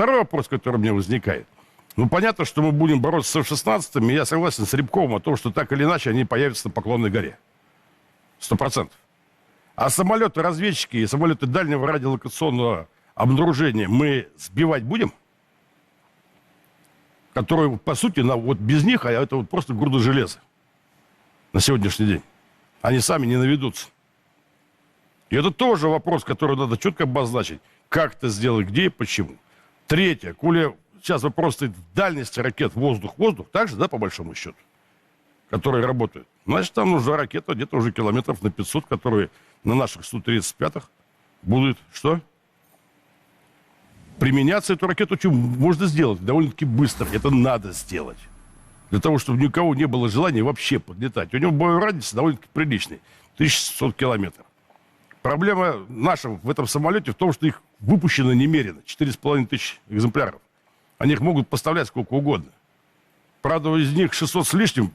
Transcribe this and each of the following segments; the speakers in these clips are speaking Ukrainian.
Второй вопрос, который у меня возникает. Ну, понятно, что мы будем бороться с F-16, и я согласен с Рябковым о том, что так или иначе они появятся на Поклонной горе. Сто процентов. А самолеты-разведчики и самолеты дальнего радиолокационного обнаружения мы сбивать будем? Которые, по сути, на, вот без них, а это вот просто груда железа на сегодняшний день. Они сами не наведутся. И это тоже вопрос, который надо четко обозначить. Как это сделать, где и почему. Третье. Коли сейчас вопрос стоит в дальности ракет воздух-воздух, также, да, по большому счету, которые работают. Значит, там нужна ракета где-то уже километров на 500, которые на наших Су-35 будут, что? Применяться эту ракету чем можно сделать довольно-таки быстро. Это надо сделать. Для того, чтобы ни у кого не было желания вообще подлетать. У него боевой радиус довольно-таки приличный. 1600 километров. Проблема наша в этом самолете в том, что их выпущено немерено. 4,5 тысячи экземпляров. Они их могут поставлять сколько угодно. Правда, из них 600 с лишним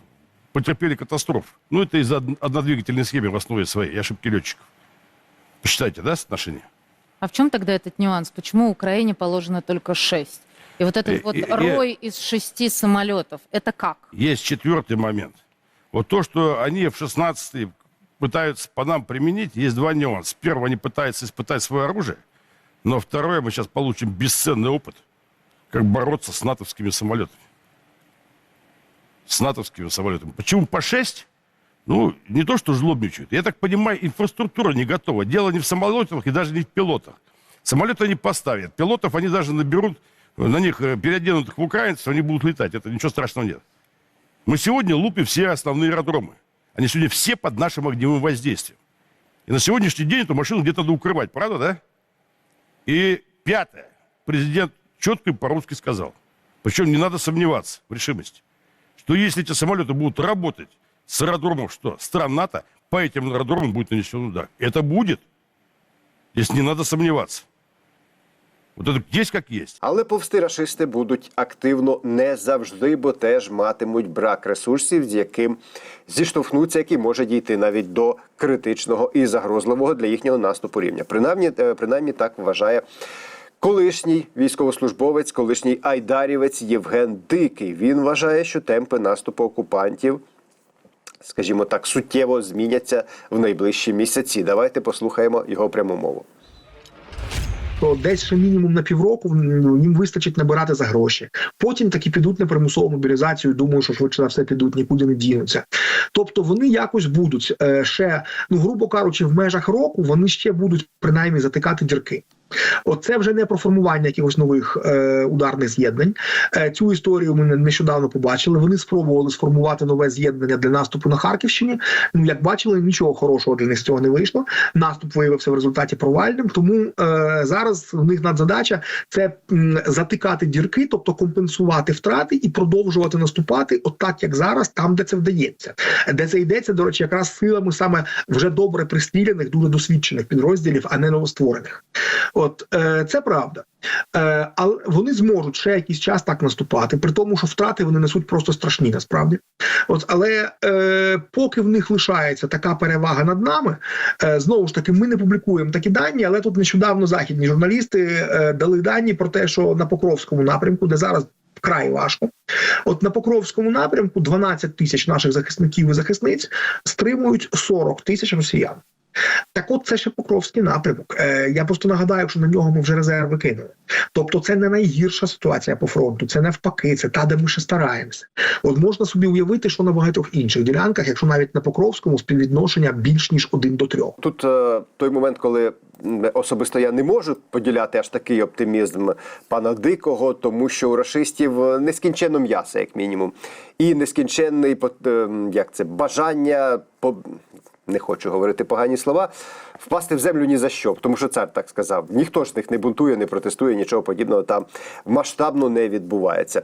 потерпели катастрофу. Ну, это из-за од- однодвигательной схемы в основе своей и ошибки летчиков. Посчитайте, да, соотношение? А в чем тогда этот нюанс? Почему Украине положено только шесть? И вот этот Э, вот э. рой из шести самолетов, это как? Есть четвертый момент. Вот то, что они в 16 пытаются по нам применить, есть два нюанса. Первое, они пытаются испытать свое оружие. Но второе, мы сейчас получим бесценный опыт, как бороться с натовскими самолетами. С натовскими самолетами. Почему по 6? Ну, не то, что жлобничают. Я так понимаю, инфраструктура не готова. Дело не в самолетах и даже не в пилотах. Самолеты они поставят. Пилотов они даже наберут, на них э, переоденутых в украинцев, они будут летать. Это ничего страшного нет. Мы сегодня лупим все основные аэродромы. Они сегодня все под нашим огневым воздействием. И на сегодняшний день эту машину где-то надо укрывать, правда, да? И пятое. Президент четко и по-русски сказал. Причем не надо сомневаться в решимости. Что если эти самолеты будут работать с аэродромов, что стран НАТО, по этим аэродромам будет нанесен удар. Это будет. Здесь не надо сомневаться. Это есть как. Але повсти рашисти будуть активно не завжди, бо теж матимуть брак ресурсів, з яким зіштовхнуться, який може дійти навіть до критичного і загрозливого для їхнього наступу рівня. Принаймні, е, принаймні так вважає. Колишній військовослужбовець, колишній айдарівець Євген Дикий. Він вважає, що темпи наступу окупантів, скажімо так, суттєво зміняться в найближчі місяці. Давайте послухаємо його пряму мову. То десь ще мінімум на півроку ну, їм вистачить набирати за гроші. Потім таки підуть на примусову мобілізацію. Думаю, що швидше за все підуть, нікуди не дінуться. Тобто вони якось будуть е, ще, ну грубо кажучи, в межах року вони ще будуть принаймні затикати дірки. Оце вже не про формування якихось нових е, ударних з'єднань. Е, цю історію ми не- нещодавно побачили. Вони спробували сформувати нове з'єднання для наступу на Харківщині. Ну як бачили, нічого хорошого для них з цього не вийшло. Наступ виявився в результаті провальним. Тому е, зараз в них надзадача це м, затикати дірки, тобто компенсувати втрати і продовжувати наступати, от як зараз, там де це вдається. Де це йдеться, до речі, якраз силами саме вже добре пристріляних, дуже досвідчених підрозділів, а не новостворених. От е, це правда. Е, але вони зможуть ще якийсь час так наступати, при тому, що втрати вони несуть просто страшні насправді. От, але е, поки в них лишається така перевага над нами, е, знову ж таки, ми не публікуємо такі дані, але тут нещодавно західні журналісти е, дали дані про те, що на Покровському напрямку, де зараз вкрай важко, от на Покровському напрямку 12 тисяч наших захисників і захисниць стримують 40 тисяч росіян. Так от це ще Покровський напрямок. Е, я просто нагадаю, що на нього ми вже резерви кинули. Тобто, це не найгірша ситуація по фронту, це навпаки, це та, де ми ще стараємося. От можна собі уявити, що на багатьох інших ділянках, якщо навіть на Покровському співвідношення більш ніж один до трьох. Тут е, той момент, коли особисто я не можу поділяти аж такий оптимізм пана Дикого, тому що у рашистів е, нескінченно м'яса, як мінімум, і нескінченний пот- е, як це бажання по. Не хочу говорити погані слова, впасти в землю ні за що, тому що цар так сказав. Ніхто ж них не бунтує, не протестує, нічого подібного там масштабно не відбувається.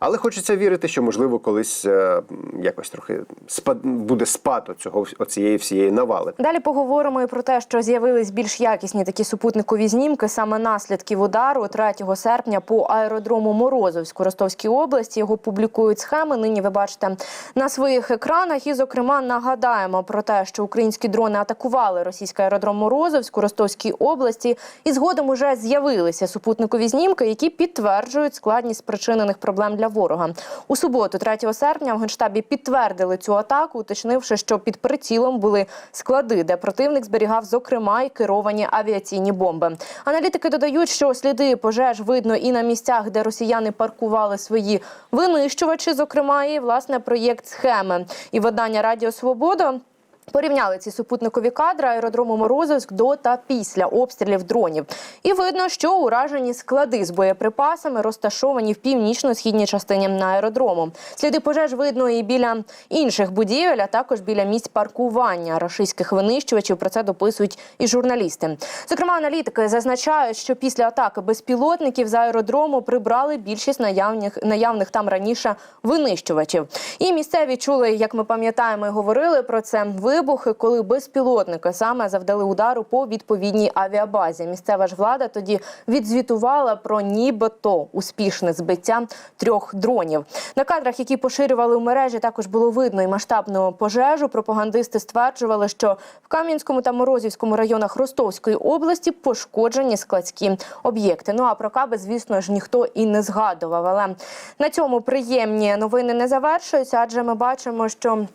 Але хочеться вірити, що можливо колись е, якось трохи спад буде спад цього оцієї всієї навали. Далі поговоримо і про те, що з'явились більш якісні такі супутникові знімки саме наслідків удару 3 серпня по аеродрому Морозовську Ростовській області. Його публікують схеми. Нині ви бачите на своїх екранах. І, зокрема, нагадаємо про те, що що українські дрони атакували російський аеродром Морозовськ Ростовській області, і згодом уже з'явилися супутникові знімки, які підтверджують складність спричинених проблем для ворога. У суботу, 3 серпня, в генштабі підтвердили цю атаку, уточнивши, що під прицілом були склади, де противник зберігав зокрема і керовані авіаційні бомби. Аналітики додають, що сліди пожеж видно і на місцях, де росіяни паркували свої винищувачі, зокрема і власне проєкт схеми і видання Радіо Свобода. Порівняли ці супутникові кадри аеродрому Морозовськ до та після обстрілів дронів. І видно, що уражені склади з боєприпасами розташовані в північно-східній частині на аеродрому. Сліди пожеж видно і біля інших будівель, а також біля місць паркування рашистських винищувачів. Про це дописують і журналісти. Зокрема, аналітики зазначають, що після атаки безпілотників з аеродрому прибрали більшість наявних наявних там раніше винищувачів. І місцеві чули, як ми пам'ятаємо, і говорили про це вибухи, коли безпілотники саме завдали удару по відповідній авіабазі. Місцева ж влада тоді відзвітувала про нібито успішне збиття трьох дронів. На кадрах, які поширювали в мережі, також було видно і масштабну пожежу. Пропагандисти стверджували, що в Кам'янському та Морозівському районах Ростовської області пошкоджені складські об'єкти. Ну а про каби, звісно ж, ніхто і не згадував. Але на цьому приємні новини не завершуються, адже ми бачимо, що.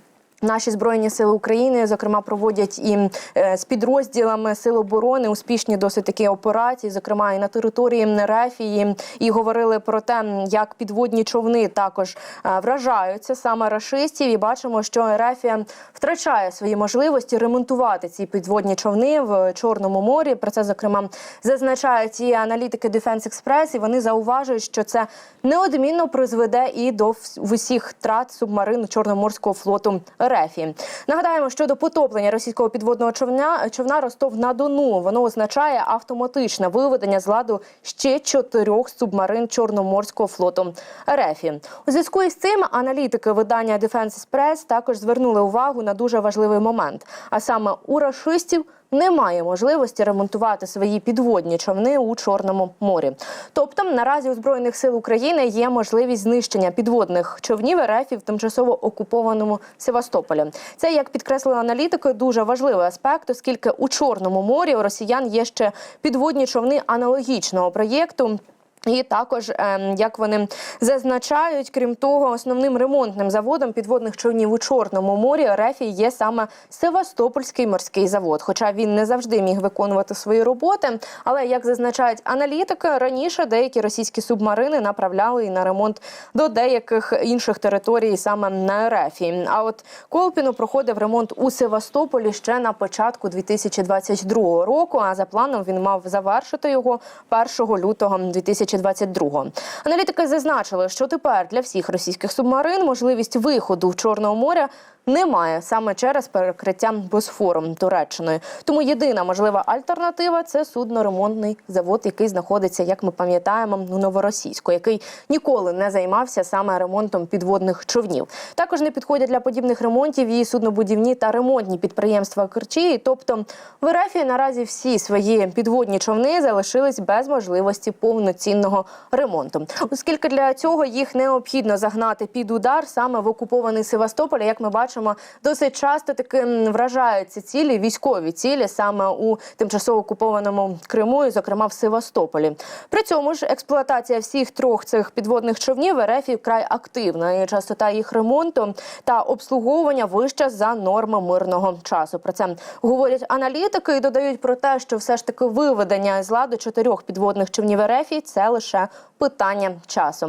Наші збройні сили України, зокрема, проводять і е, з підрозділами сил оборони успішні досить такі операції, зокрема і на території Рефії, і говорили про те, як підводні човни також е, вражаються саме рашистів. І бачимо, що Рефія втрачає свої можливості ремонтувати ці підводні човни в Чорному морі. Про це зокрема зазначають і аналітики Defense Express, і вони зауважують, що це неодмінно призведе і до усіх втрат субмарину Чорноморського флоту РФ. Нагадаємо, що до потоплення російського підводного човна човна Ростов на Дону воно означає автоматичне виведення з ладу ще чотирьох субмарин Чорноморського флоту РФ. У зв'язку із цим аналітики видання Defense Express також звернули увагу на дуже важливий момент. А саме у рашистів немає можливості ремонтувати свої підводні човни у Чорному морі. Тобто, наразі у збройних сил України є можливість знищення підводних човнів РФ в тимчасово окупованому Севастополі. Це, як підкреслили аналітики, дуже важливий аспект, оскільки у Чорному морі у росіян є ще підводні човни аналогічного проєкту. І також, ем, як вони зазначають, крім того, основним ремонтним заводом підводних човнів у Чорному морі РФ є саме Севастопольський морський завод. Хоча він не завжди міг виконувати свої роботи. Але як зазначають аналітики, раніше деякі російські субмарини направляли і на ремонт до деяких інших територій саме на РФ. А от Колпіну проходив ремонт у Севастополі ще на початку 2022 року. А за планом він мав завершити його 1 лютого 2022. Аналітики зазначили, що тепер для всіх російських субмарин можливість виходу в Чорного моря немає саме через перекриття Босфором Туреччиною. Тому єдина можлива альтернатива це судноремонтний завод, який знаходиться, як ми пам'ятаємо, у Новоросійську, який ніколи не займався саме ремонтом підводних човнів. Також не підходять для подібних ремонтів і суднобудівні та ремонтні підприємства Керчі. Тобто в РФ наразі всі свої підводні човни залишились без можливості повноцінного ремонту, оскільки для цього їх необхідно загнати під удар саме в окупований Севастополь. Як ми бачимо, досить часто таки вражаються цілі, військові цілі саме у тимчасово окупованому Криму, і зокрема в Севастополі. При цьому ж експлуатація всіх трьох цих підводних човнів РФ вкрай активна. І частота їх ремонту та обслуговування вища за норми мирного часу. Про це говорять аналітики і додають про те, що все ж таки виведення з ладу чотирьох підводних човнів РФ – це лише питання часу.